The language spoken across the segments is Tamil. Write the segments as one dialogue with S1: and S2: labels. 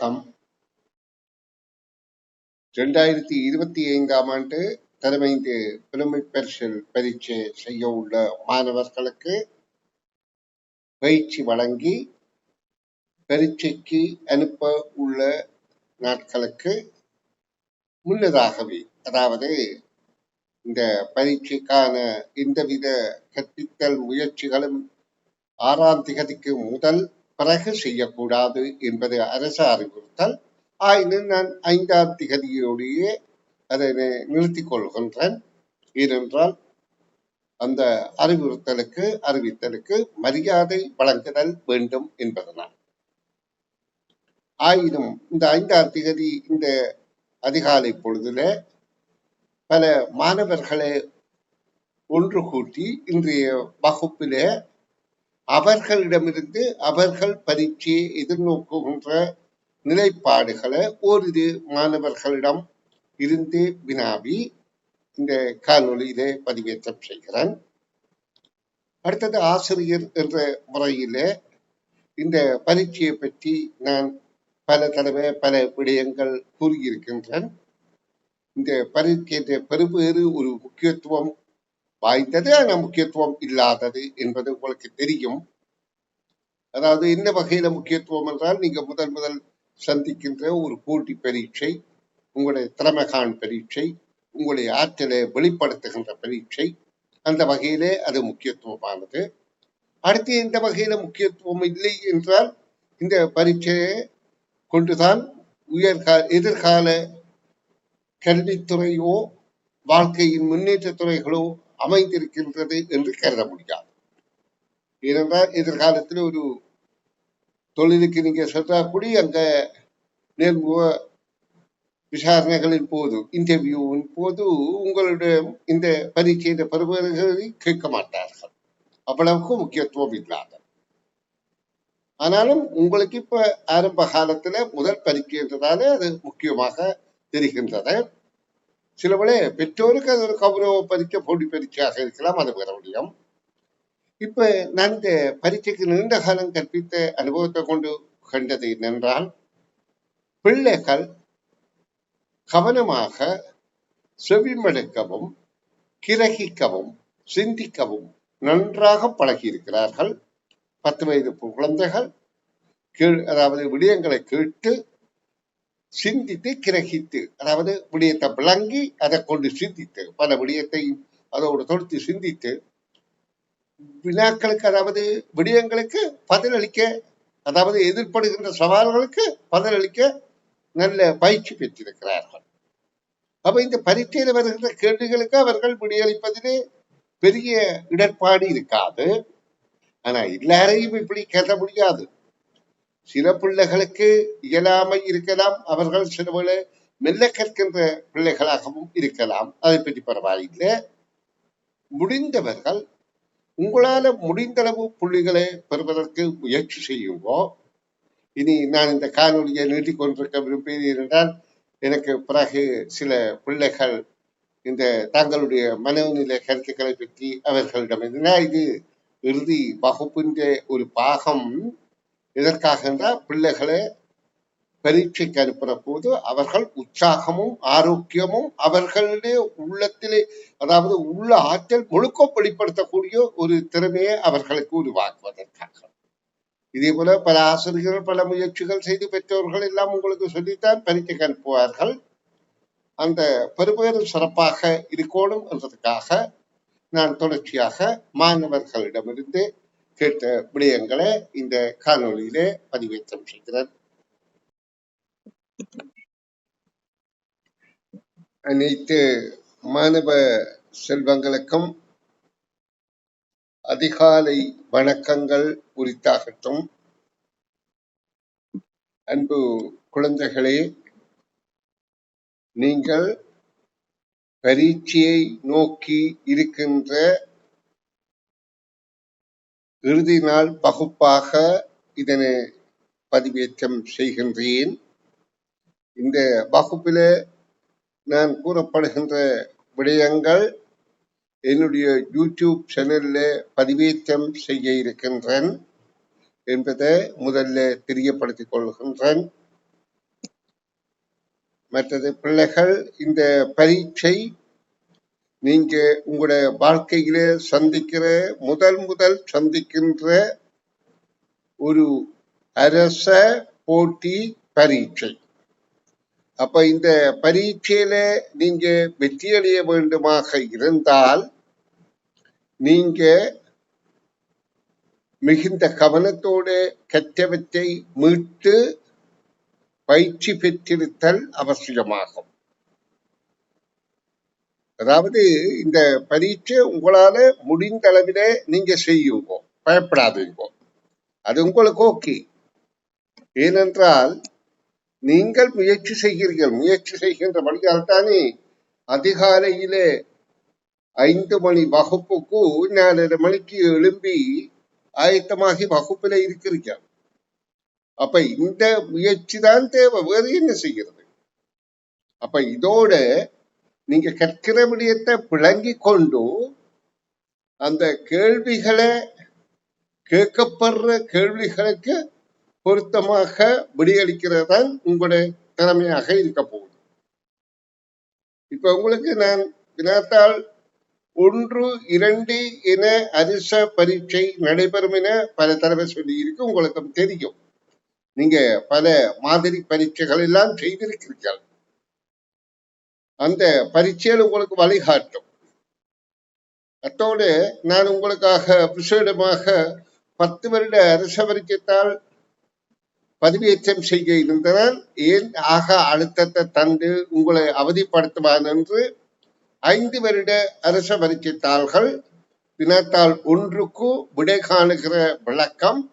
S1: வணக்கம் ரெண்டாயிரத்தி இருபத்தி ஐந்தாம் ஆண்டு தலைமைந்து புலமை பரிசில் பரீட்சை செய்ய உள்ள மாணவர்களுக்கு பயிற்சி வழங்கி பரீட்சைக்கு அனுப்ப உள்ள நாட்களுக்கு முன்னதாகவே அதாவது இந்த பரீட்சைக்கான எந்தவித கற்பித்தல் முயற்சிகளும் ஆறாம் திகதிக்கு முதல் பிறகு செய்யக்கூடாது என்பது அரசு அறிவுறுத்தல். ஆயினும் நான் ஐந்தாம் திகதியோடையே அதை நிறுத்திக் கொள்கின்றேன். ஏனென்றால் அந்த அறிவுறுத்தலுக்கு அறிவித்தலுக்கு மரியாதை வழங்குதல் வேண்டும் என்பதனால் ஆயினும் இந்த ஐந்தாம் திகதி இந்த அதிகாலை பொழுதுல பல மாணவர்களை ஒன்று கூட்டி இன்றைய வகுப்பிலே அவர்களிடமிருந்து அவர்கள் பரீட்சையை எதிர்நோக்குகின்ற நிலைப்பாடுகளை ஓரிரு மாணவர்களிடம் இருந்து வினாவி இந்த காணொலியிலே பதிவேற்றம் செய்கிறேன். அடுத்தது ஆசிரியர் என்ற முறையிலே இந்த பரீட்சையை பற்றி நான் பல தடவை பல விடயங்கள் கூறியிருக்கின்றேன். இந்த பரீட்சை பெருவேறு ஒரு முக்கியத்துவம் வாய்ந்தது ஆனால் முக்கியத்துவம் இல்லாதது என்பது உங்களுக்கு தெரியும். அதாவது என்ன வகையில முக்கியத்துவம் என்றால் நீங்க முதல் முதல் சந்திக்கின்ற ஒரு போட்டி பரீட்சை உங்களுடைய திறமைகான் பரீட்சை உங்களுடைய ஆற்றலை வெளிப்படுத்துகின்ற பரீட்சை அந்த வகையிலே அது முக்கியத்துவமானது. அடுத்து எந்த வகையில முக்கியத்துவம் இல்லை என்றால் இந்த பரீட்சையை கொண்டுதான் உயர்கால எதிர்கால கல்வித்துறையோ வாழ்க்கையின் முன்னேற்ற துறைகளோ அமைந்திருக்கின்றது என்று கருத முடியாது. ஏனென்றால் எதிர்காலத்தில் ஒரு தொழிலுக்கு நீங்க கூட அங்கே நேர்முக விசாரணைகளின் போது இன்டர்வியூவின் போது உங்களுடைய இந்த பரீட்சையின் பருவர்களை கேட்க மாட்டார்கள். அவ்வளவுக்கு முக்கியத்துவம் இல்லாத. ஆனாலும் உங்களுக்கு இப்ப ஆரம்ப காலத்துல முதல் பரீட்சை என்றதாலே அது முக்கியமாக தெரிகின்றது. சிலவளே பெற்றோருக்கு அது ஒரு கௌரவ பரீட்சை போட்டி பரீட்சையாக இருக்கலாம் அது வேற முடியும் இப்ப நான் இந்த பரீட்சைக்கு நீண்ட காலம் கற்பித்த அனுபவத்தை கொண்டு கண்டது என்னென்றால் பிள்ளைகள் கவனமாக செவிமடுக்கவும் கிரகிக்கவும் சிந்திக்கவும் நன்றாக பழகி இருக்கிறார்கள் பத்து வயது குழந்தைகள் கீழ் அதாவது விடயங்களை கேட்டு சிந்தித்து கிரகித்து அதாவது விடயத்தை விளங்கி அதை கொண்டு சிந்தித்து பல விடயத்தை அதோடு தொடுத்து சிந்தித்து வினாக்களுக்கு அதாவது விடயங்களுக்கு பதிலளிக்க அதாவது எதிர்ப்படுகின்ற சவால்களுக்கு பதிலளிக்க நல்ல பயிற்சி பெற்றிருக்கிறார்கள். அப்ப இந்த பரீட்சையில் வருகின்ற கேள்விகளுக்கு அவர்கள் விடியளிப்பதிலே பெரிய இடர்பாடு இருக்காது. ஆனா எல்லாரையும் இப்படி கேட்ட முடியாது. சில பிள்ளைகளுக்கு இயலாமை இருக்கலாம் அவர்கள் சில மெல்ல கற்கின்ற பிள்ளைகளாகவும் இருக்கலாம். அதை பற்றி பரவாயில்லை. முடிந்தவர்கள் உங்களால முடிந்தளவு புள்ளிகளை பெறுவதற்கு முயற்சி செய்யுங்கோ. இனி நான் இந்த காணொலியை நீட்டிக் கொண்டிருக்க விரும்புகிறேன் என்றால் எனக்கு பிறகு சில பிள்ளைகள் இந்த தங்களுடைய மனநிலை கருத்துக்களை பற்றி அவர்களிடம் இது இறுதி வகுப்பின்ற ஒரு பாகம். எதற்காக என்றால் பிள்ளைகளை பரீட்சைக்கு அனுப்புற போது அவர்கள் உற்சாகமும் ஆரோக்கியமும் அவர்களுடைய உள்ளத்திலே அதாவது உள்ள ஆற்றல் முழுக்க வெளிப்படுத்தக்கூடிய ஒரு திறமையை அவர்களுக்கு உருவாக்குவதற்காக. இதே போல பல ஆசிரியர்கள் பல முயற்சிகள் செய்து பெற்றவர்கள் எல்லாம் உங்களுக்கு சொல்லித்தான் பரீட்சைக்கு அனுப்புவார்கள். அந்த பெருபேரும் சிறப்பாக இருக்கணும் என்றதுக்காக நான் தொடர்ச்சியாக மாணவர்களிடமிருந்து கேட்ட விடயங்களை இந்த காணொலியிலே பதிவேற்றம் செய்கிறேன். அனைத்து மாணவ செல்வங்களுக்கும் அதிகாலை வணக்கங்கள் உரித்தாகட்டும். அன்பு குழந்தைகளே நீங்கள் பரீட்சையை நோக்கி இருக்கின்ற இறுதி நாள் பகுப்பாக இதனை பதிவேற்றம் செய்கின்றேன். இந்த வகுப்பில் நான் கூறப்படுகின்ற விடயங்கள் என்னுடைய யூடியூப் சேனலில் பதிவேற்றம் செய்ய இருக்கின்றேன் என்பதை முதல்ல தெரியப்படுத்திக் கொள்கின்றேன். மற்றது பிள்ளைகள் இந்த பரீட்சை நீங்க உங்களுடைய வாழ்க்கையில சந்திக்கிற முதல் முதல் சந்திக்கின்ற ஒரு அரச போட்டி பரீட்சை. அப்ப இந்த பரீட்சையில நீங்க வெற்றியடைய வேண்டுமாக இருந்தால் நீங்க மிகுந்த கவனத்தோடு கற்றவற்றை மீட்டு பயிற்சி பெற்றிருத்தல் அவசியமாகும். அதாவது இந்த பரீட்சை உங்களால முடிந்த அளவில நீங்க செய்யுங்க பயப்படாதீங்க. அது உங்களுக்கு ஓகே. ஏனென்றால் நீங்கள் முயற்சி செய்கிறீர்கள். முயற்சி செய்கின்ற வழியால் தானே அதிகாலையிலே ஐந்து மணி வகுப்புக்கு நாலரை மணிக்கு எழும்பி ஆயத்தமாகி வகுப்புல இருக்கிறீங்க அப்ப இந்த முயற்சி தான் தேவை. வேறு என்ன செய்கிறது? அப்ப இதோட நீங்க கற்கிற விடயத்தை விளங்கி கொண்டு அந்த கேள்விகளை கேட்கப்படுற கேள்விகளுக்கு பொருத்தமாக விடியளிக்கிறது தான் உங்களுடைய திறமையாக இருக்க போகுது. இப்ப உங்களுக்கு நான் வினாத்தால் ஒன்று இரண்டு என அரிச பரீட்சை நடைபெறும் என பல தடவை சொல்லி இருக்கு உங்களுக்கு தெரியும். நீங்க பல மாதிரி பரீட்சைகள் எல்லாம் செய்திருக்கிறீர்கள். அந்த பரீட்சையில் உங்களுக்கு வழிகாட்டும். அத்தோடு நான் உங்களுக்காக விசேடமாக பத்து வருட அரச பரீட்சைத்தால் பதிவேற்றம் செய்ய இருந்தனர் ஏன் ஆக அழுத்தத்தை தந்து உங்களை அவதிப்படுத்துவான் என்று ஐந்து வருட அரச பரீட்சை தாள்கள் ஒன்றுக்கு விடை காணுகிற விளக்கம்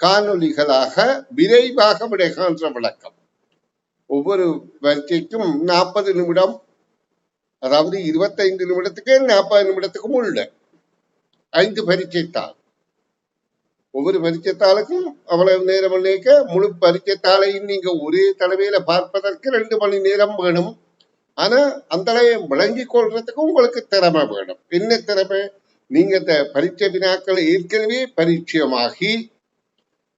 S1: காணொலிகளாக விரைவாக விடை காண்கிற விளக்கம். ஒவ்வொரு வரிசைக்கும் நாற்பது நிமிடம் அதாவது இருபத்தைந்து நிமிடத்துக்கு நாற்பது நிமிடத்துக்கும் உள்ள ஐந்து பரீட்சை ஒவ்வொரு பரிச்சத்தாளுக்கும் அவ்வளவு நேரம் நினைக்க முழு பரிச்சத்தாளையும் நீங்க ஒரே தலைமையில பார்ப்பதற்கு ரெண்டு மணி நேரம் வேணும். ஆனா அந்த விளங்கி கொள்றதுக்கு உங்களுக்கு திறமை வேணும். என்ன திறமை? நீங்க இந்த பரீட்சை வினாக்கள் ஏற்கனவே பரிச்சயமாகி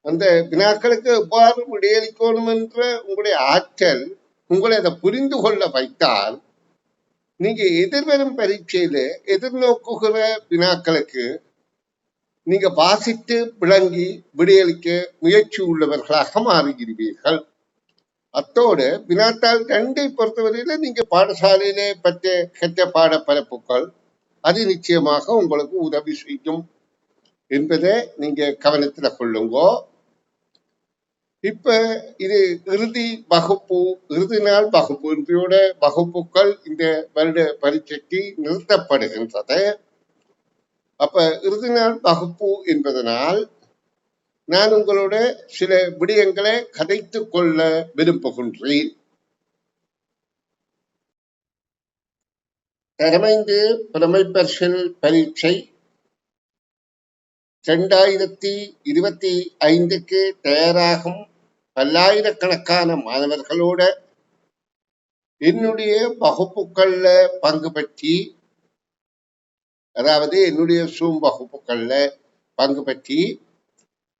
S1: அந்த வினாக்களுக்கு எவ்வாறு விடையளிக்கணும் என்ற உங்களுடைய ஆற்றல் உங்களை அதை புரிந்து கொள்ள வைத்தால் நீங்க எதிர்வரும் பரீட்சையில எதிர்நோக்குகிற வினாக்களுக்கு நீங்க வாசித்து விளங்கி விடையளிக்க முயற்சி உள்ளவர்களாக மாறுகிறீர்கள். அத்தோடு வினாத்தாள் ரெண்டை பொறுத்தவரையில நீங்க பாடசாலையிலே பற்ற கெட்ட பாட பரப்புகள் அது நிச்சயமாக உங்களுக்கு உதவி செய்யும் என்பதை நீங்க கவனத்துல கொள்ளுங்கோ. இப்ப இது இறுதி வகுப்பு இறுதி நாள் வகுப்பு இன்றையோட வகுப்புகள் இந்த வருட பரீட்சைக்கு நிறுத்தப்படுகின்றது. அப்ப இறுதி நாள் வகுப்பு என்பதனால் நான் உங்களோட சில விடயங்களை கதைத்துக் கொள்ள விரும்புகின்றேன். தரமைந்து புலமைப்பரிசில் பரீட்சை இரண்டாயிரத்தி இருபத்தி ஐந்துக்கு தயாராகும் பல்லாயிரக்கணக்கான மாணவர்களோட என்னுடைய வகுப்புகளில் பங்கு பற்றி அதாவது என்னுடைய சூம் வகுப்புகளில் பங்கு பற்றி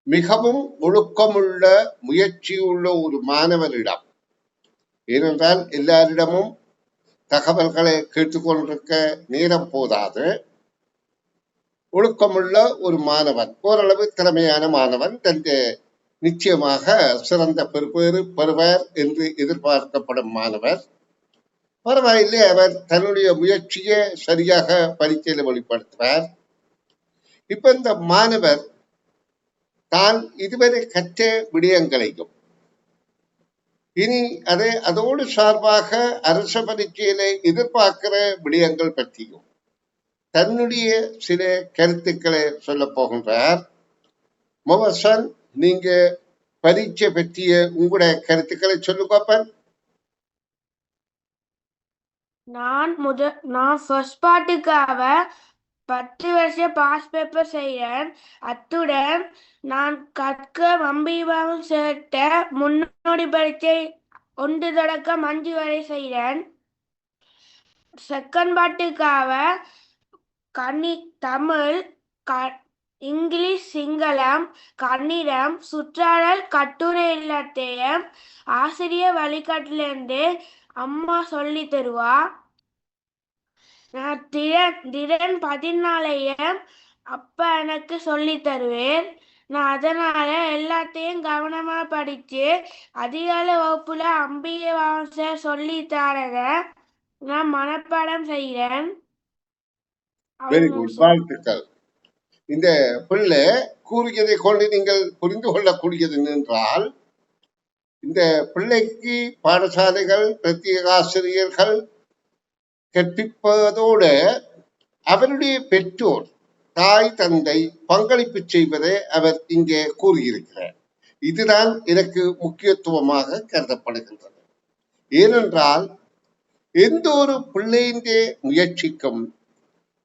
S1: மிகவும் ஒழுக்கமுள்ள முயற்சியுள்ள ஒரு மாணவரிடம் ஏனென்றால் எல்லாரிடமும் தகவல்களை கேட்டுக்கொண்டிருக்க நேரம் போதாது ஒழுக்கமுள்ள ஒரு மாணவன் ஓரளவு திறமையான மாணவன் தന്റെ நிச்சயமாக சிறந்த பெறுபேறு பெறுவர் என்று எதிர்பார்க்கப்படும் மாணவர். பரவாயில்லை அவர் தன்னுடைய முயற்சியை சரியாக பரீட்சையில வெளிப்படுத்துவார் இப்ப இந்த மாணவர் தான் இதுவரை கற்ற விடயங்களையும் இனி அதை அதோடு சார்பாக அரச பரீட்சையில எதிர்பார்க்கிற விடயங்கள் பற்றியும் தன்னுடைய சில கருத்துக்களை சொல்ல போகின்றார். மொவசன் நீங்க பரீட்சை பற்றிய உங்களுடைய கருத்துக்களை சொல்லுங்கப்பன்
S2: நான் முத நான் ஃபர்ஸ்ட் பார்ட்டுக்காக பத்து வருஷம் பாஸ் பேப்பர் செய்கிறேன் அத்துடன் நான் கற்க வம்பிவாகம் சேர்த்த முன்னோடி பரீட்சை ஒன்று தொடக்கம் அஞ்சு வரை செய்கிறேன் செகண்ட் பாட்டுக்காக கன்னி தமிழ் க இங்கிலீஷ் சிங்களம் கன்னிடம் சுற்றாடல் கட்டுரை எல்லாத்தையும் ஆசிரியர் வழிகாட்டிலிருந்து அம்மா சொல்லி தருவா. நான் திறன் திறன் பதினாலையும் அப்பா எனக்கு சொல்லி தருவேன். நான் அதனால எல்லாத்தையும் கவனமா படிச்சு அதிகாலை வகுப்புல அம்பிகை வாச சொல்லி தரத நான் மனப்பாடம் செய்கிறேன்
S1: வெரி குட் வாழ்த்துக்கள். இந்த பிள்ளை கூறியதை கொண்டு நீங்கள் புரிந்து கொள்ளக்கூடியது என்னென்றால் இந்த பிள்ளைக்கு பாடசாலைகள் பிரத்யேக ஆசிரியர்கள் கற்பிப்பதோடு அவருடைய பெற்றோர் தாய் தந்தை பங்களிப்பு செய்வதை அவர் இங்கே கூறியிருக்கிறார். இதுதான் எனக்கு முக்கியத்துவமாக கருதப்படுகின்றது. ஏனென்றால் எந்த ஒரு பிள்ளையின் முயற்சிக்கும்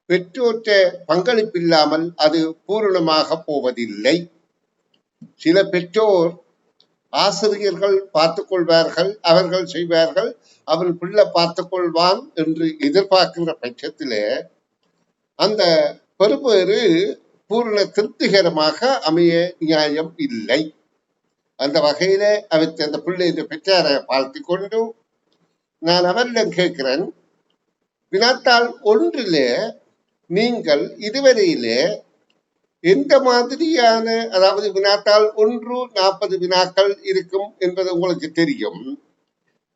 S1: பெற்றோற்ற பங்களிப்பில்லாமல் அது பூரணமாக போவதில்லை. சில பெற்றோர் ஆசிரியர்கள் பார்த்து கொள்வார்கள் அவர்கள் செய்வார்கள். அவன் பிள்ளை பார்த்து கொள்வான் என்று எதிர்பார்க்கின்ற பட்சத்திலே அந்த பெறுபேறு பூரண திருப்திகரமாக அமைய நியாயம் இல்லை. அந்த வகையில அவருக்கு அந்த பிள்ளை இந்த பெற்றாரை பார்த்து கொண்டு நான் அவரிடம் கேட்கிறேன் வினாத்தாள் ஒன்றிலே நீங்கள் இதுவரையிலே எந்த மாதிரியான அதாவது வினாத்தால் ஒன்று நாற்பது வினாக்கள் இருக்கும் என்பது உங்களுக்கு தெரியும்.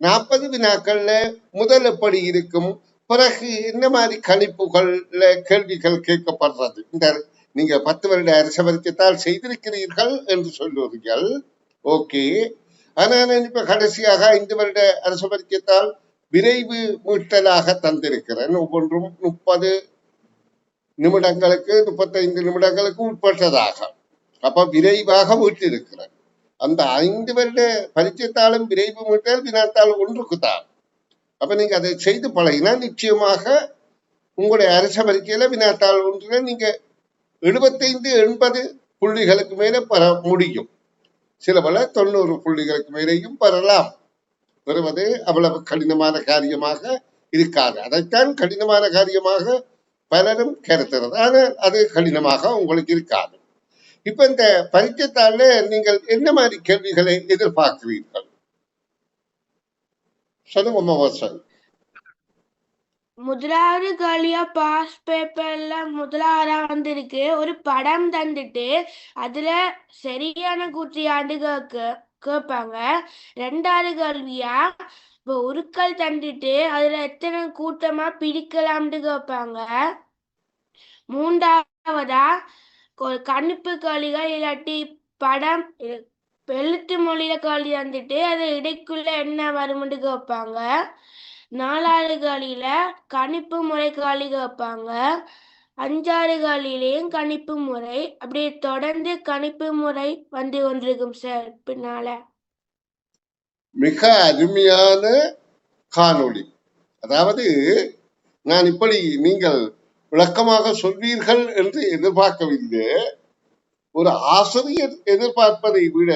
S1: நாற்பது வினாக்கள்ல முதல் எப்படி இருக்கும்? பிறகு என்ன மாதிரி கணிப்புகள்ல கேள்விகள் கேட்கப்படுறது? இந்த நீங்க பத்து வருட அரச வரிக்கத்தால் செய்திருக்கிறீர்கள் என்று சொல்லுவீர்கள். ஓகே. ஆனா இப்ப கடைசியாக ஐந்து வருட அரச வரிக்கத்தால் விரைவு மீட்டலாக தந்திருக்கிறேன். ஒவ்வொன்றும் முப்பது நிமிடங்களுக்கு முப்பத்தைந்து நிமிடங்களுக்கு உட்பட்டதாக. அப்ப விரைவாக மீட்டிருக்கிறேன் அந்த ஐந்து வருட பரிச்சயத்தாலும் விரைவு மீட்டால் வினாத்தாள் ஒன்றுக்கு தான் அப்ப நீங்க அதை செய்து பழகினா நிச்சயமாக உங்களுடைய அரச பரீட்சையில வினாத்தாள் ஒன்றுல நீங்க எழுபத்தைந்து எண்பது புள்ளிகளுக்கு மேல பெற முடியும். சில பல தொண்ணூறு புள்ளிகளுக்கு மேலேயும் பெறலாம். பெறுவது அவ்வளவு கடினமான காரியமாக இருக்காது. அதைத்தான் கடினமான காரியமாக பலரும் கருத்துறது ஆனால் அது கடினமாக உங்களுக்கு இருக்காது. இப்ப இந்த பரீட்சைத்தாள்ல நீங்கள் என்ன மாதிரி கேள்விகளை எதிர்பார்க்கிறீர்கள்? சொல்லுங்க மோசன்
S2: முதலாவது கேள்வியா பாஸ் பேப்பர்ல முதலாவதா வந்திருக்கு. ஒரு படம் தந்துட்டு அதுல சரியான கூற்றியாண்டு கேட்க கேட்பாங்க ரெண்டாவது கேள்வியா இப்போ உருக்கள் தந்துட்டு அதுல எத்தனை கூட்டமா பிடிக்கலாம்னு கேட்பாங்க மூன்றாவதா கணிப்பு கேள்விகள் இல்லாட்டி படம் எழுத்து மொழியில கேள்வி தந்துட்டு அது இடைக்குள்ள என்ன வரும்னு கேட்பாங்க நாலாறு காலியில கணிப்பு முறை காலி கேட்பாங்க அஞ்சாறு காலிலையும் கணிப்பு முறை அப்படியே தொடர்ந்து கணிப்பு முறை வந்து கொண்டிருக்கும் சார் பின்னால.
S1: மிக அருமையான காணொளி. அதாவது நான் இப்படி நீங்கள் விளக்கமாக சொல்வீர்கள் என்று எதிர்பார்க்கவில்லை. ஒரு ஆசிரியர் எதிர்பார்ப்பதை விட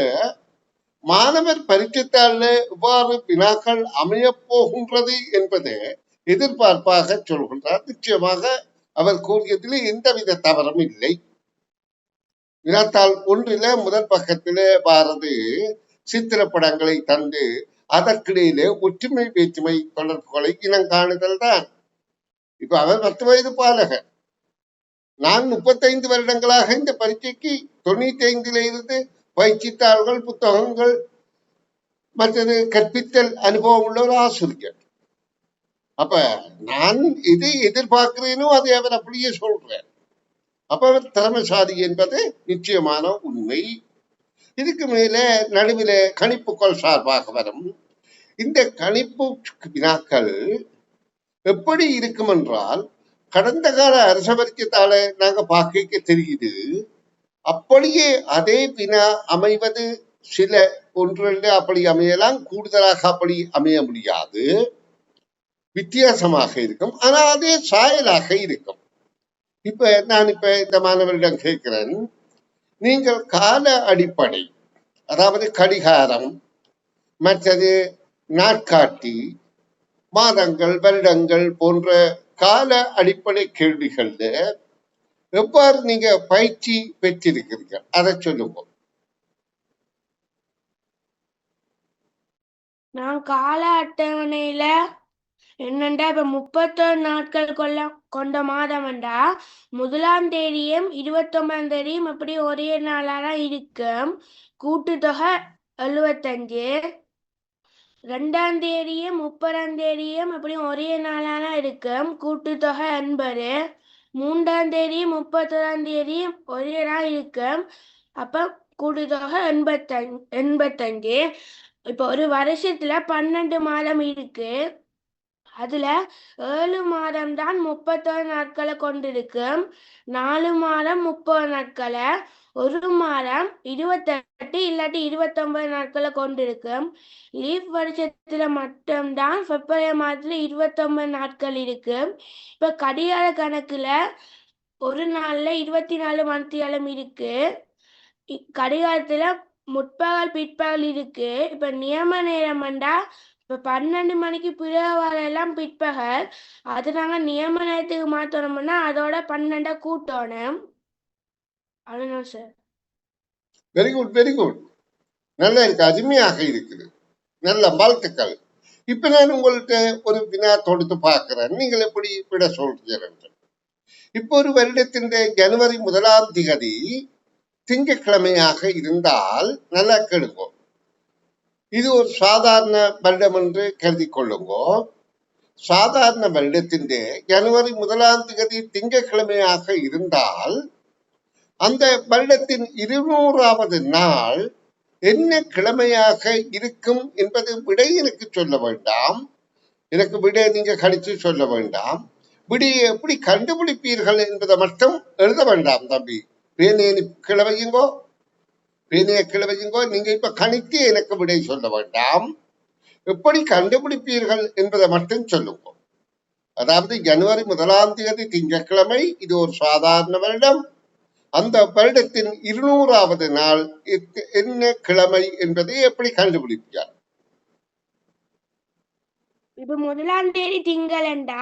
S1: மாணவர் பரீட்சைத்தாள்ல இவ்வாறு வினாக்கள் அமையப் போகின்றது என்பதை எதிர்பார்ப்பாக சொல்கின்றார். நிச்சயமாக அவர் கூறியதில் எந்தவித தவறும் இல்லை. வினாத்தாள் ஒன்றில முதல் பக்கத்திலே பாரதி சித்திரப்படங்களை தந்து அதற்கிடையிலே ஒற்றுமை வேற்றுமை தொடர்புகளை இனம் காணுதல் தான். இப்ப அவர் பத்து வயது பாலகர் நான் முப்பத்தைந்து வருடங்களாக இந்த பரீட்சைக்கு தொண்ணூத்தி ஐந்துல இருந்து பயிற்சித்தாள்கள் புத்தகங்கள் மற்றது கற்பித்தல் அனுபவம் உள்ள ஒரு ஆசிரியர் அப்ப நான் எதை எதிர்பார்க்கிறேனோ அதை அவர் அப்படியே சொல்றேன் அப்ப அவர் திறமைசாலி என்பது நிச்சயமான உண்மை. இதுக்கு மேல நடுவில கணிப்புகள் சார்பாக வரும். இந்த கணிப்பு வினாக்கள் எப்படி இருக்கும் என்றால் கடந்த கால அரச வரிக்கத்தால நாங்க பார்க்க தெரியுது. அப்படியே அதே வினா அமைவது சில ஒன்று அப்படி அமையலாம். கூடுதலாக அப்படி அமைய முடியாது. வித்தியாசமாக இருக்கும். ஆனா அதே சாயலாக இருக்கும். இப்ப நான் இப்ப இந்த மாணவரிடம் கேட்கிறேன். நீங்கள் கால அடிப்படை அதாவது கடிகாரம் மற்றது நாட்காட்டி மாதங்கள் வருடங்கள் போன்ற கால அடிப்படை கேள்விகள்ல எவ்வாறு நீங்க பயிற்சி பெற்றிருக்கிறீர்கள்? அதை சொல்லுவோம்
S2: நான் கால அட்டவணையில என்னண்டா இப்ப முப்பத்தொரு நாட்கள் கொள்ள கொண்ட மாதம்டா முதலாம் தேதியும் இருபத்தொன்பதாம் தேதியும் அப்படி ஒரே நாளாதான் இருக்கும் கூட்டுத்தொகை எழுபத்தஞ்சு ரெண்டாம் தேதியும் முப்பதாம் தேதியும் அப்படி ஒரே நாளாதான் இருக்கும் கூட்டுத்தொகை எண்பது. மூன்றாம் தேதி முப்பத்தொராம் தேதி ஒரே நாள் இருக்கும் அப்ப கூட்டுத்தொகை எண்பத்தஞ்சு எண்பத்தஞ்சு. இப்போ ஒரு வருஷத்துல பன்னெண்டு மாதம் இருக்கு. அதுல ஏழு மாதம் தான் முப்பத்தொரு நாட்களை கொண்டிருக்கும். நாலு மாதம் முப்பது நாட்களை ஒரு மாதம் இருபத்தெட்டு இல்லாட்டி இருபத்தொன்பது நாட்களை கொண்டிருக்கும். லீவ் வருஷத்துல மட்டும்தான் பிப்ரவரி மாதத்துல இருபத்தொன்பது நாட்கள் இருக்கு இப்ப கடிகார கணக்குல ஒரு நாள்ல இருபத்தி நாலு மணித்தியாலம் இருக்கு. கடிகாரத்துல முற்பகல் பிற்பகல் இருக்கு. இப்ப நியம நேரம்டா இப்ப பன்னெண்டு மணிக்கு பிறவால எல்லாம் பிற்பகல். அது நாங்க நியம நேரத்துக்கு மாத்தணும்னா அதோட பன்னெண்டா கூட்டணும். அவ்வளவுதான் sir
S1: very good very good நல்லா இருக்கு அருமையாக இருக்குது. நல்ல வாழ்த்துக்கள். இப்ப நான் உங்கள்கிட்ட ஒரு வினா தொடுத்து பார்க்கிறேன். நீங்கள் எப்படி விட சொல்றீர்கள் இப்போ ஒரு வருடத்தின் ஜனவரி முதலாம் திகதி திங்கட்கிழமையாக இருந்தால் நல்லா கெடுக்கும் இது ஒரு சாதாரண வருடம் என்று கருதி கொள்ளுங்கோ. சாதாரண வருடத்தின் ஜனவரி முதலாம் திகதி திங்கட்கிழமையாக இருந்தால் அந்த வருடத்தின் இருநூறாவது நாள் என்ன கிழமையாக இருக்கும் என்பது விடை எனக்கு சொல்ல வேண்டாம். எனக்கு விடை நீங்க கழிச்சு சொல்ல வேண்டாம். விடியை எப்படி கண்டுபிடிப்பீர்கள் என்பதை மட்டும் எழுத வேண்டாம் தம்பி. பேனையை கிழமையுங்கோ பேனையை கிழவையுங்கோ நீங்க இப்ப கணித்து எனக்கு விடை சொல்ல வேண்டாம். எப்படி கண்டுபிடிப்பீர்கள் என்பதை மட்டும் சொல்லுங்க. அதாவது ஜனவரி முதலாம் தேதி திங்கட்கிழமை இது ஒரு சாதாரண வருடம். அந்த வருடத்தின் இருநூறாவது நாள் என்ன கிழமை என்பதை எப்படி கண்டுபிடிப்பார்
S2: இப்ப முதலாம் தேதி திங்களண்டா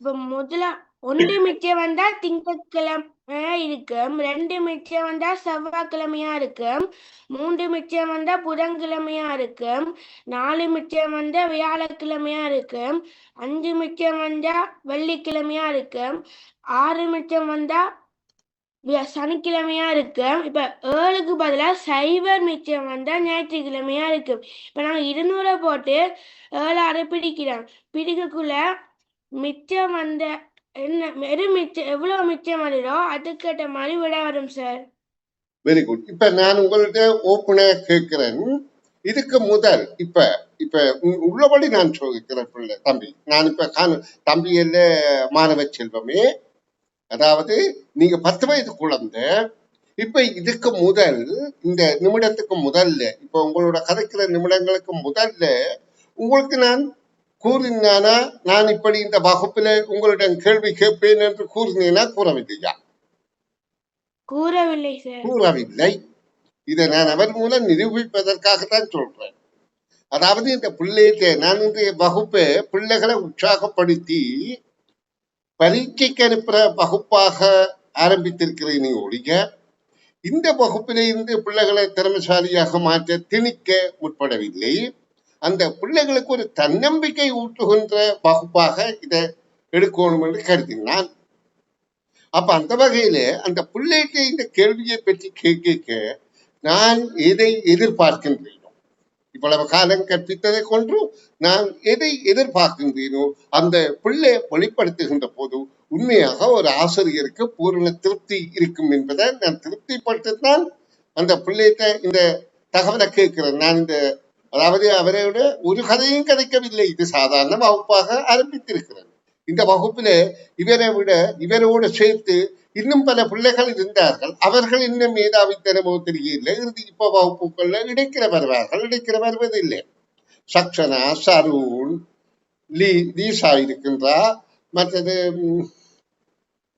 S2: இப்ப முதலாம் ஒன்று மிச்சம் வந்தா திங்கட்கிழமை. இருக்கும். ரெண்டு மிச்சம் வந்தா செவ்வாய்க்கிழமையா இருக்கும். மூன்று மிச்சம் வந்தா புதன்கிழமையா இருக்கும். நாலு மிச்சம் வந்தா வியாழக்கிழமையா இருக்கும். அஞ்சு மிச்சம் வந்தா வெள்ளிக்கிழமையா இருக்கும். ஆறு மிச்சம் வந்தா சனிக்கிழமையா இருக்கும். இப்ப ஏழுக்கு பதிலா சைபர் மிச்சம் வந்தா ஞாயிற்றுக்கிழமையா இருக்கும். இப்ப நாங்க இருநூறை போட்டு ஏழாறு பிடிக்கிறோம். பிடிக்கக்குள்ள மிச்சம் வந்த என்ன வெறும் மிச்சம் எவ்வளவு மிச்சம் வருதோ அதுக்கேற்ற மாதிரி விட வரும் சார்
S1: வெரி குட் இப்ப நான் உங்கள்கிட்ட ஓப்பனா கேட்கிறேன். இதுக்கு முதல் இப்ப இப்ப உள்ளபடி நான் சொல்கிறேன் பிள்ளை தம்பி. நான் இப்ப காண தம்பி இல்ல மாணவ செல்வமே. அதாவது நீங்க பத்து வயது குழந்தை. இப்ப இதுக்கு முதல் இந்த நிமிடத்துக்கு முதல்ல இப்ப உங்களோட கதைக்கிற நிமிடங்களுக்கு முதல்ல உங்களுக்கு நான் கூறினானா நான் இப்படி இந்த வகுப்புல உங்களிடம் கேள்வி கேட்பேன் என்று கூறினேனா கூறவில்லையா?
S2: கூறவில்லை
S1: கூறவில்லை. இதை நான் அவர் மூலம் நிரூபிப்பதற்காகத்தான் சொல்றேன். அதாவது இந்த பிள்ளைகிட்ட நான் இந்த வகுப்பை பிள்ளைகளை உற்சாகப்படுத்தி பரீட்சைக்கு அனுப்புற வகுப்பாக ஆரம்பித்திருக்கிறேனே ஒழிய இந்த வகுப்பிலே இருந்து பிள்ளைகளை திறமைசாலியாக மாற்ற திணிக்க முற்படவில்லை. அந்த பிள்ளைகளுக்கு ஒரு தன்னம்பிக்கை ஊட்டுகின்ற வகுப்பாக இதை எடுக்கணும் என்று கருதினான். அப்ப அந்த வகையில அந்த பிள்ளைக்கு இந்த கேள்வியை பற்றி கேட்க நான் எதை எதிர்பார்க்கின்றேனோ இவ்வளவு காலம் கற்பித்ததை கொண்டு நான் எதை எதிர்பார்க்கின்றேனோ அந்த பிள்ளை வெளிப்படுத்துகின்ற போது உண்மையாக ஒரு ஆசிரியருக்கு பூரண திருப்தி இருக்கும் என்பதை நான் திருப்திப்பட்டுத்தான் அந்த பிள்ளைகிட்ட இந்த தகவலை கேட்கிறேன். நான் இந்த அதாவது அவரோட ஒரு கதையும் கிடைக்கவில்லை. இது சாதாரண வகுப்பாக ஆரம்பித்திருக்கிறது. இந்த வகுப்பில இவரை விட இவரோடு சேர்த்து இன்னும் பல பிள்ளைகள் இருந்தார்கள். அவர்கள் இன்னும் மேதாவித்தனமோ தெரியல இறுதி இப்ப வகுப்புக்குள்ள இடைக்கிற வருவார்கள். இடைக்கிற வருவதில்லை. சக்ஷனா சருண் லீ லீசா இருக்கின்றா. மற்றது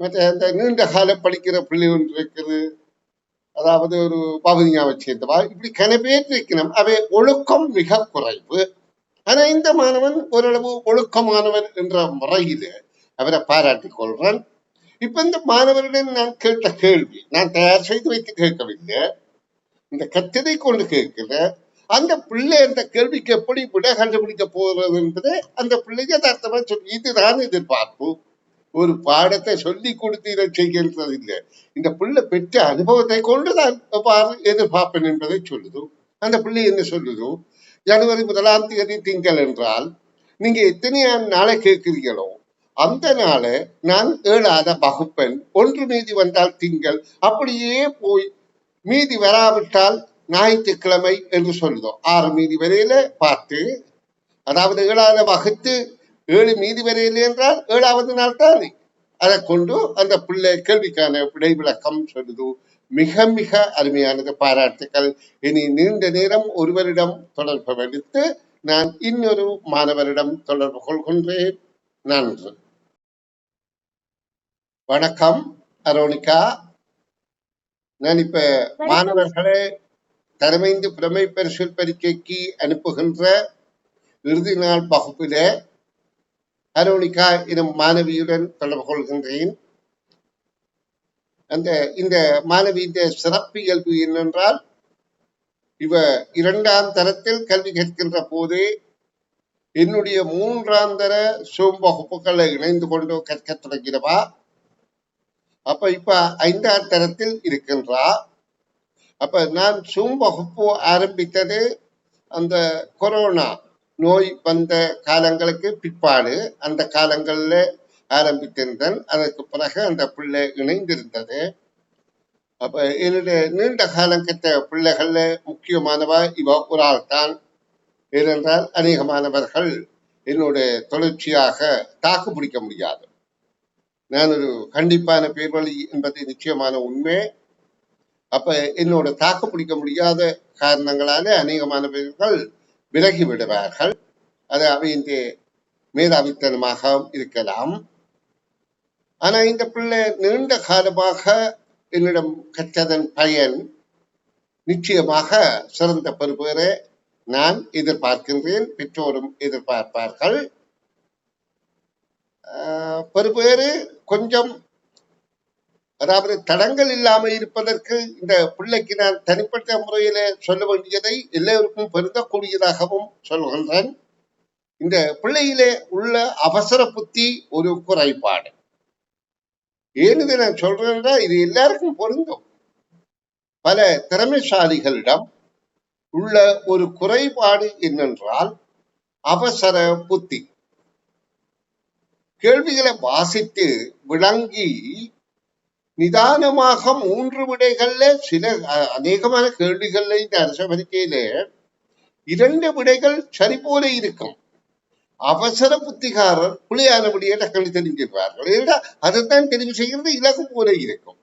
S1: மற்ற அந்த நீண்ட கால படிக்கிற பிள்ளை ஒன்று இருக்குது அதாவது ஒரு பகுதியாவை சேர்ந்தவா இப்படி கன அவை ஒழுக்கம் மிக குறைவு. ஆனா இந்த மாணவன் ஓரளவு ஒழுக்கமானவன் என்ற முறையில அவரை பாராட்டிக் கொள்றான். இப்ப இந்த மாணவரிடம் நான் கேட்ட கேள்வி நான் தயார் செய்து வைத்து கேட்கவில்லை. இந்த கத்திரை கொண்டு கேட்கல. அந்த பிள்ளை அந்த கேள்விக்கு எப்படி விட கண்டுபிடிக்க போகிறது என்பதை அந்த பிள்ளைக்கு யதார்த்தமா சொல்லி இதுதான் எதிர்பார்ப்பு. ஒரு பாடத்தை சொல்லி கொடுத்து இதை செய்கின்றது இல்லை. இந்த பிள்ளை பெற்ற அனுபவத்தை கொண்டுதான் எவ்வாறு எதிர்பார்ப்பேன் என்பதை சொல்லுது அந்த பிள்ளை என்ன சொல்லுதோ ஜனவரி முதலாம் தேதி திங்கள் என்றால் நீங்க எத்தனையாம் நாளை கேட்கிறீங்களோ அந்த நாளை நான் ஏழாத வகுப்பெண் ஒன்று மீதி வந்தால் திங்கள் அப்படியே போய் மீதி வராவிட்டால் ஞாயிற்றுக்கிழமை என்று சொல்லுதோம் ஆறு மீதி வரையில பார்த்து அதாவது ஏழாத வகுத்து ஏழு மீதி வரையில என்றால் ஏழாவது நாள் தானே? அதை கொண்டு அந்த பிள்ளை கேள்விக்கான விடை விளக்கம் சொல்லுது. மிக மிக அருமையானது பாராட்டுக்கள். இனி நீண்ட நேரம் ஒருவரிடம் தொடர்பு எடுத்து நான் இன்னொரு மாணவரிடம் தொடர்பு கொள்கின்றேன். நன்றி. வணக்கம் அரோனிகா. நான் இப்ப மாணவர்களை தரமைந்து பிரமை பரிசல் பரீட்சைக்கு அனுப்புகின்ற இறுதி நாள் வகுப்பில அரோனிகா எனும் மாணவியுடன் தொடர்பு கொள்கின்றேன். அந்த இந்த மாணவியின் சிறப்பு இயல்பு என்னென்றால் இவ இரண்டாம் தரத்தில் கல்வி கற்கின்ற போது என்னுடைய மூன்றாம் தர சோம் வகுப்புகளை இணைந்து கொண்டு கற்க தொடங்கினவா? அப்ப இப்ப ஐந்தாம் தரத்தில் இருக்கின்றா? அப்ப நான் சூம் வகுப்பு ஆரம்பித்தது அந்த கொரோனா நோய் வந்த காலங்களுக்கு பிற்பாடு அந்த காலங்களில் ஆரம்பித்திருந்தேன். அதற்கு பிறகு அந்த பிள்ளை இணைந்திருந்தது. அப்ப என்னுடைய நீண்ட காலம் கற்ற பிள்ளைகளில் முக்கியமானவா இவ ஒரு ஆள் தான் ஏனென்றால் அநேகமானவர்கள் என்னுடைய தொடர்ச்சியாக தாக்கு பிடிக்க முடியாது. நான் ஒரு கண்டிப்பான பேர்வழி என்பது நிச்சயமான உண்மை. அப்ப என்னோட தாக்கு பிடிக்க முடியாத காரணங்களால அநேகமான பேர்கள் விடுவார்கள் அது அவையின் மேதாவித்தனமாக இருக்கலாம். ஆனா இந்த பிள்ளை நீண்ட காலமாக என்னிடம் கற்றதன் பயன் நிச்சயமாக சிறந்த பெறுபேரை நான் எதிர்பார்க்கின்றேன் பெற்றோரும் எதிர்பார்ப்பார்கள். ஆஹ் பெறுபேறு கொஞ்சம் அதாவது தடங்கள் இல்லாமல் இருப்பதற்கு இந்த பிள்ளைக்கு நான் தனிப்பட்ட முறையில சொல்ல வேண்டியதை எல்லோருக்கும் பொருந்தக்கூடியதாகவும் சொல்கின்றேன். இந்த பிள்ளையிலே உள்ள அவசர புத்தி ஒரு குறைபாடு. ஏன் இதை நான் சொல்றேன்னா இது எல்லாருக்கும் பொருந்தும். பல திறமைசாலிகளிடம் உள்ள ஒரு குறைபாடு என்னென்றால் அவசர புத்தி. கேள்விகளை வாசித்து விளங்கி நிதானமாக மூன்று விடைகள்ல சில அநேகமான கேள்விகள்ல இந்த அரச பரீட்சையில இரண்டு விடைகள் சரி போல இருக்கும். அவசர புத்திகாரர் புலியான விடையை டக்குனு தெரிஞ்சிருப்பார்கள் ஏன்னா அதைத்தான் தெரிவு செய்கிறது இலகு போல இருக்கும்.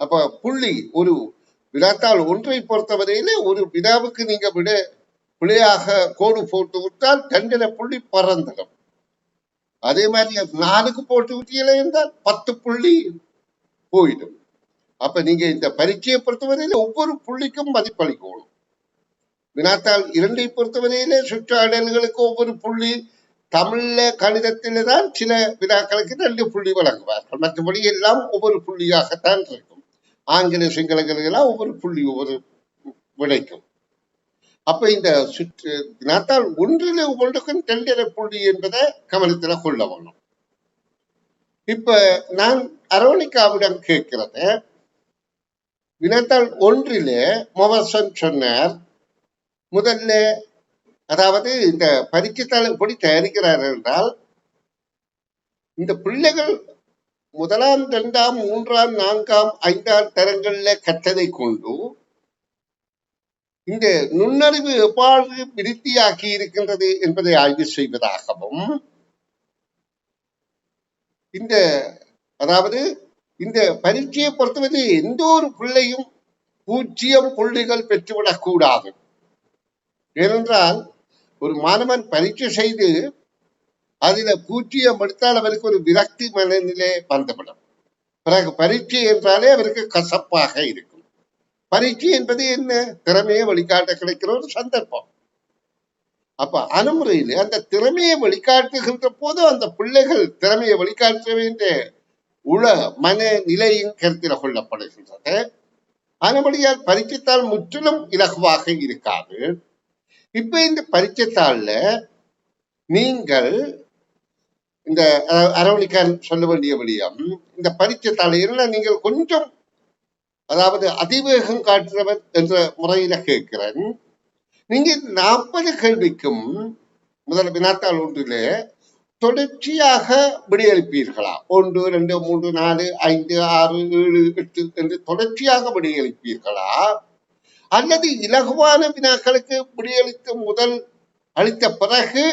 S1: அப்ப புள்ளி ஒரு வினாத்தாள் ஒன்றை பொறுத்தவரையில ஒரு வினாவுக்கு நீங்க விட பிழையாக கோடு போட்டு விட்டால் தண்டனை புள்ளி பறந்துடும். அதே மாதிரி நாலுக்கு போட்டு விட்டீங்களே என்றால் பத்து புள்ளி போயிடும். அப்ப நீங்க இந்த பரீட்சையை பொறுத்தவரையில ஒவ்வொரு புள்ளிக்கும் மதிப்பளிக்கணும். வினாத்தாள் இரண்டை பொறுத்தவரையில சுற்றாடல்களுக்கு ஒவ்வொரு புள்ளி தமிழ்ல கணிதத்தில தான் சில வினாக்களுக்கு ரெண்டு புள்ளி வழங்குவார்கள். மற்றபடி எல்லாம் ஒவ்வொரு புள்ளியாகத்தான் இருக்கும். ஆங்கில சிங்களங்களுக்கெல்லாம் ஒவ்வொரு புள்ளி ஒவ்வொரு விடைக்கும். அப்ப இந்த சுற்று வினாத்தாள் ஒன்றில் ஒன்றுக்கும் ரெண்டரை புள்ளி என்பதை கவனத்துல கொள்ள வேணும். இப்ப நான் அரோனிகாவிடம் கேட்கிறது. வினாத்தாள் ஒன்றிலே மொவசன் சொன்னார் முதல்ல அதாவது இந்த பரீட்சைத்தாள் எப்படி தயாரிக்கிறார் என்றால் இந்த பிள்ளைகள் முதலாம் இரண்டாம் மூன்றாம் நான்காம் ஐந்தாம் தரங்கள்ல கற்றதை கொண்டு இந்த நுண்ணறிவு எவ்வாறு விருத்தியாகி இருக்கின்றது என்பதை ஆய்வு செய்வதாகவும் இந்த அதாவது இந்த பரீட்சையை பொறுத்தவரை எந்த ஒரு பிள்ளையும் பூஜ்ஜியம் புள்ளிகள் பெற்றுவிடக் கூடாது ஏனென்றால் ஒரு மாணவன் பரீட்சை செய்து அதில் பூஜ்ஜியம் எடுத்தால் அவருக்கு ஒரு விரக்தி மனநிலை வந்துவிடும் பிறகு பரீட்சை என்றாலே அவருக்கு கசப்பாக இருக்கும். பரீட்சை என்பது என்ன? திறமையை வழிகாட்ட கிடைக்கிற ஒரு சந்தர்ப்பம். அப்ப அனுமுறையில அந்த திறமையை வழிகாட்டுகின்ற போது அந்த பிள்ளைகள் திறமையை வழிகாட்ட வேண்டிய உள மன நிலையும் கருத்தில் கொள்ளப்படுகின்றது. ஆனபடியால் பரீட்சைத்தாள் முற்றிலும் இலகுவாக இருக்காது. இப்ப இந்த பரீட்சைத்தாள்ல நீங்கள் இந்த அஹ், அரவணிக்கான் சொல்ல வேண்டிய விடயம் இந்த பரீட்சைத்தாள் நீங்கள் கொஞ்சம் அதாவது அதிவேகம் காட்டுறவர் என்ற முறையில கேட்கிறேன். நீங்க நாற்பது கேள்விக்கும் முதல் வினாத்தாள் ஒன்றிலே தொடர்ச்சியாக விடையளிப்பீர்களா ஒன்று ரெண்டு மூன்று நாலு ஐந்து ஆறு ஏழு எட்டு என்று தொடர்ச்சியாக விடையளிப்பீர்களா அல்லது இலகுவான வினாக்களுக்கு விடையளித்து முதல் அளித்த பிறகு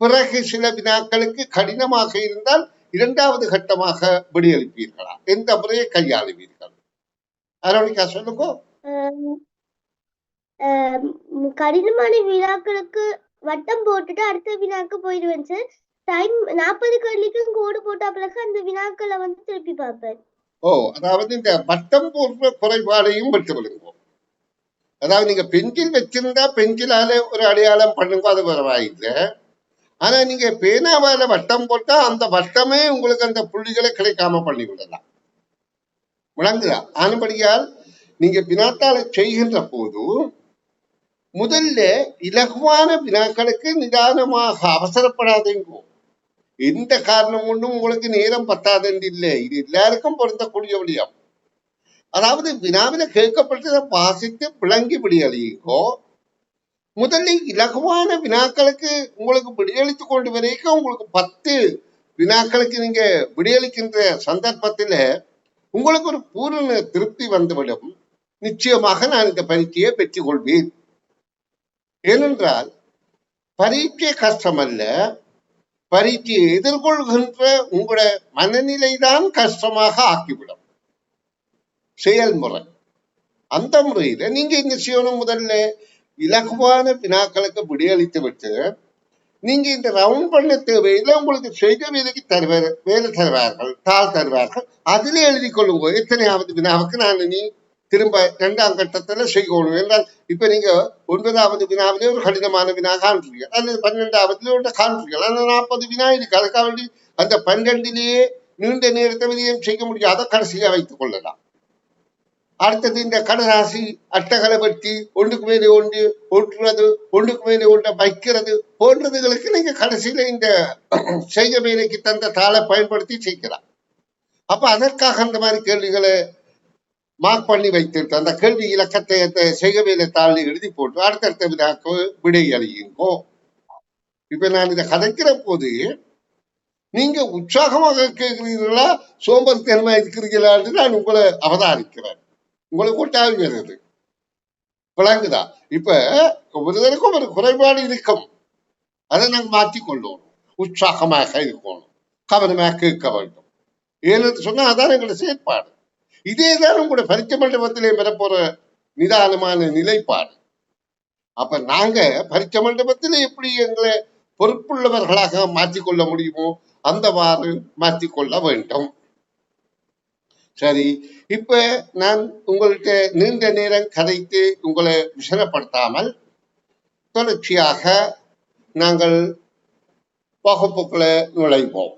S1: பிறகு சில வினாக்களுக்கு கடினமாக இருந்தால் இரண்டாவது கட்டமாக விடையளிப்பீர்களா எந்த முறையை கையாளுவீர்கள்? அரவணிக்கா சொல்லுங்க.
S3: கடினமான வினாக்களுக்கு வட்டம் போட்டுட்டு அடுத்த வினாக்கு போயிடுவேன் சார். டைம் நாற்பது கேள்விக்கும் கோடு போட்ட பிறகு அந்த வினாக்களை வந்து திருப்பி பார்ப்பேன்.
S1: ஓ அதாவது இந்த வட்டம் போன்ற குறைபாடையும் விட்டு விடுங்கோ அதாவது நீங்க பெஞ்சில் வச்சிருந்தா பெஞ்சிலால ஒரு அடையாளம் பண்ணுங்க அது பரவாயில்லை ஆனா நீங்க பேனாவால வட்டம் போட்டா அந்த வட்டமே உங்களுக்கு அந்த புள்ளிகளை கிடைக்காம பண்ணி விடலாம் விளங்குதா? ஆனபடியால் நீங்க வினாத்தாளை செய்கின்ற போது முதல்ல இலகுவான வினாக்களுக்கு நிதானமாக அவசரப்படாதேங்கோ. எந்த காரணம் கொண்டும் உங்களுக்கு நேரம் பத்தாதென்று இல்லை இது எல்லாருக்கும் பொருந்தக்கூடிய விடயம். அதாவது வினாவில கேட்கப்பட்டதை வாசித்து விளங்கி விடியலையோ முதல்ல இலகுவான வினாக்களுக்கு உங்களுக்கு விடியளித்து கொண்டு வரைக்கும் உங்களுக்கு பத்து வினாக்களுக்கு நீங்க விடியளிக்கின்ற சந்தர்ப்பத்துல உங்களுக்கு ஒரு பூரண திருப்தி வந்துவிடும். நிச்சயமாக நான் இந்த பரீட்சையை பெற்றுக் கொள்வேன் ஏனென்றால் பரீட்சை கஷ்டமல்ல. பரீட்சையை எதிர்கொள்கின்ற உங்களோட மனநிலைதான் கஷ்டமாக ஆக்கிவிடும். செயல்முறை. அந்த முறையில நீங்க என்ன செய்யணும் முதல்ல இலகுவான வினாக்களுக்கு விடையளித்து விட்டு நீங்க இந்த ரவுண்ட் பண்ண தேவையில்லை உங்களுக்கு செய்த வேலைக்கு தருவார் வேலை தருவார்கள் தாள் தருவார்கள். அதிலே எழுதி கொள்ளுங்க எத்தனையாவது வினாவுக்கு நான் நீ திரும்ப இரண்டாம் கட்டத்தில் செய்யணும் என்றால் இப்ப நீங்க ஒன்பதாவது வினாவிலே ஒரு கடினமான வினா காண்றீங்க. அல்லது பன்னெண்டாவதுல ஒன்று காண்றீங்க அந்த நாற்பது வினா இருக்கு. அதுக்காக வேண்டி அந்த பன்னெண்டிலேயே நீண்ட நேரத்தை விதியம் செய்ய முடியாத கடைசியா வைத்துக் கொள்ளலாம். அடுத்தது இந்த கடராசி அட்டகலை பற்றி ஒன்றுக்கு மேலே ஒன்று ஒட்டுறது ஒன்றுக்கு மேலே ஒன்றை வைக்கிறது போன்றதுகளுக்கு நீங்க கடைசியில இந்த செய்ய வேலைக்கு தந்த தாளை பயன்படுத்தி செய்யலாம். அப்ப அதற்காக அந்த மாதிரி கேள்விகளை மார்க் பண்ணி வைத்திருக்க. அந்த கேள்வி இலக்கத்தை அந்த செய்ய எழுதி போட்டு அடுத்தடுத்த வினாக்கு விடை அழியுங்கோ இப்ப நான் இதை கதைக்கிற போது நீங்க உற்சாகமாக கேட்கிறீர்களா? சோம்பர்த்தனமா இருக்கிறீர்களா என்று நான் உங்களை அவதானிக்கிறேன். உங்களை வருது விளங்குதா? இப்ப ஒருவருக்கும் ஒரு குறைபாடு இருக்கும். அதை நாங்கள் மாற்றி கொள்ளணும் உற்சாகமாக இருக்கணும். கவனமாக கேட்க வேண்டும். ஏன்னு சொன்னா அதான் எங்களோட செயற்பாடு. இதே தான் உங்களோட பரிச்சை மண்டபத்திலே பெறப்போற நிதானமான நிலைப்பாடு. அப்ப நாங்க பரிட்சை மண்டபத்திலே எப்படி எங்களை பொறுப்புள்ளவர்களாக மாற்றிக்கொள்ள முடியுமோ அந்தவாறு மாற்றிக்கொள்ள வேண்டும். சரி இப்ப நான் உங்கள்கிட்ட நீண்ட நேரம் கதைத்து உங்களை விசனப்படுத்தாமல் தொடர்ச்சியாக நாங்கள் வகுப்புக்குள்ள நுழைவோம்.